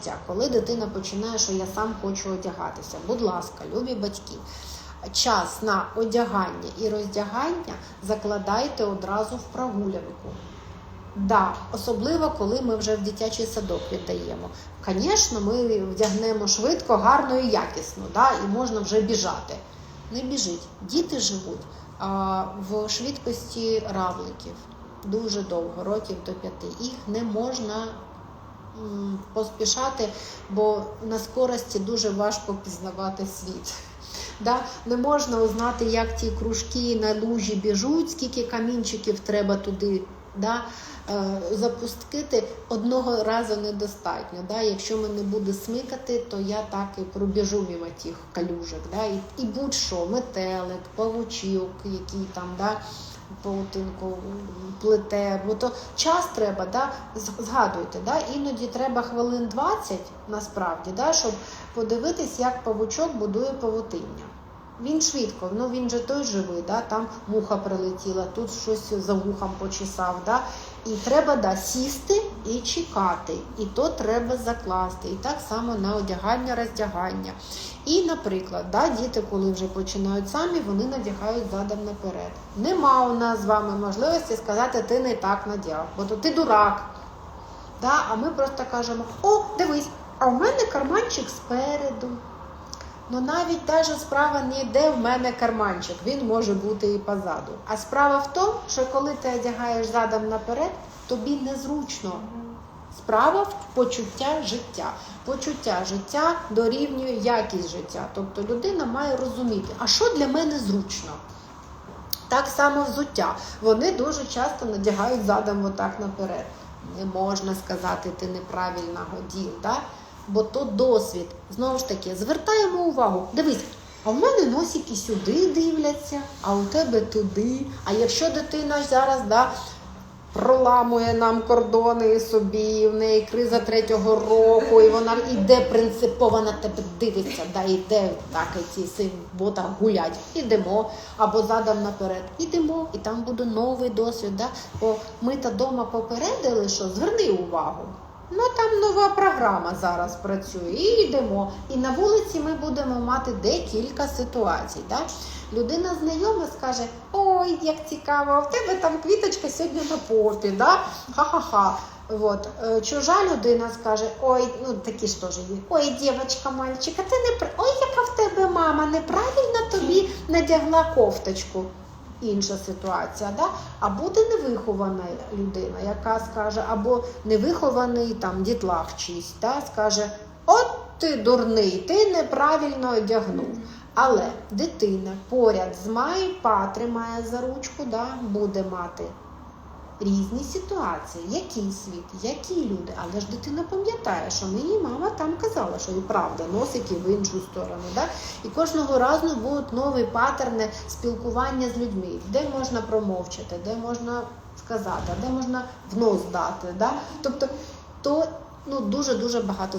життя, коли дитина починає, що я сам хочу одягатися. Будь ласка, любі батьки, час на одягання і роздягання закладайте одразу в прогулянку. Да, особливо коли ми вже в дитячий садок віддаємо. Звісно, ми вдягнемо швидко, гарно і якісно, да, і можна вже біжати. Не біжить. Діти живуть а, в швидкості равликів дуже довго, років до п'яти. Їх не можна поспішати, бо на скорості дуже важко пізнавати світ. Да? Не можна узнати, як ті кружки на лужі біжуть, скільки камінчиків треба туди. Да? Е, Запустити одного разу недостатньо. Да? Якщо мене буде смикати, то я так і пробіжу мимо тих калюжок. Да? І, і будь-що, метелик, павучок, який там да? паутинку плете. Бо то час треба, да? згадуйте, да? іноді треба хвилин 20 насправді, да? щоб подивитись, як павучок будує павутиння. Він швидко, ну він же той живий, да? там муха прилетіла, тут щось за вухом почесав. Да? І треба да, сісти і чекати. І то треба закласти. І так само на одягання, роздягання. І, наприклад, да, діти, коли вже починають самі, вони надягають задом наперед. Нема у нас з вами можливості сказати, ти не так надяг, бо то ти дурак. Да? А ми просто кажемо: о, дивись, а в мене карманчик спереду. Ну навіть даже справа не йде в мене карманчик, він може бути і позаду. А справа в тому, що коли ти одягаєш задом наперед, тобі незручно. Справа почуття життя. Почуття життя дорівнює якість життя. Тобто людина має розуміти, а що для мене зручно. Так само взуття. Вони дуже часто надягають задом отак наперед. Не можна сказати, ти неправильно годів, да? Бо то досвід. Знову ж таки, звертаємо увагу. Дивись, а в мене носики сюди дивляться, а у тебе туди. А якщо дитина зараз да, проламує нам кордони собі, в неї криза третього року, і вона іде принципово на тебе дивиться, да, іде так, і ці бота гулять. Ідемо або задом наперед. Ідемо, і там буде новий досвід. Да? Бо ми та дома попередили, що зверни увагу. Ну там нова програма зараз працює. І йдемо. І на вулиці ми будемо мати декілька ситуацій. Да? Людина знайома скаже: Ой, як цікаво, в тебе там квіточка сьогодні на попі, да? ха-ха-ха. От. Е, Чужа людина скаже, ой, ну такі ж теж є. Ой, дівчинка, мальчик, а ти не Ой, яка в тебе мама, неправильно тобі надягла кофточку. Інша ситуація, да? а буде невихована людина, яка скаже, або невихований там дітлах чийсь, да? скаже: От ти дурний, ти неправильно одягнув. Але дитина поряд з має патри тримає за ручку, да? буде мати різні ситуації, який світ, які люди. Але ж дитина пам'ятає, що мені мама там казала, що і правда, носики в іншу сторону. Да? І кожного разу будуть нові паттерни спілкування з людьми, де можна промовчати, де можна сказати, де можна в нос дати. Да? Тобто, то ну, дуже дуже багато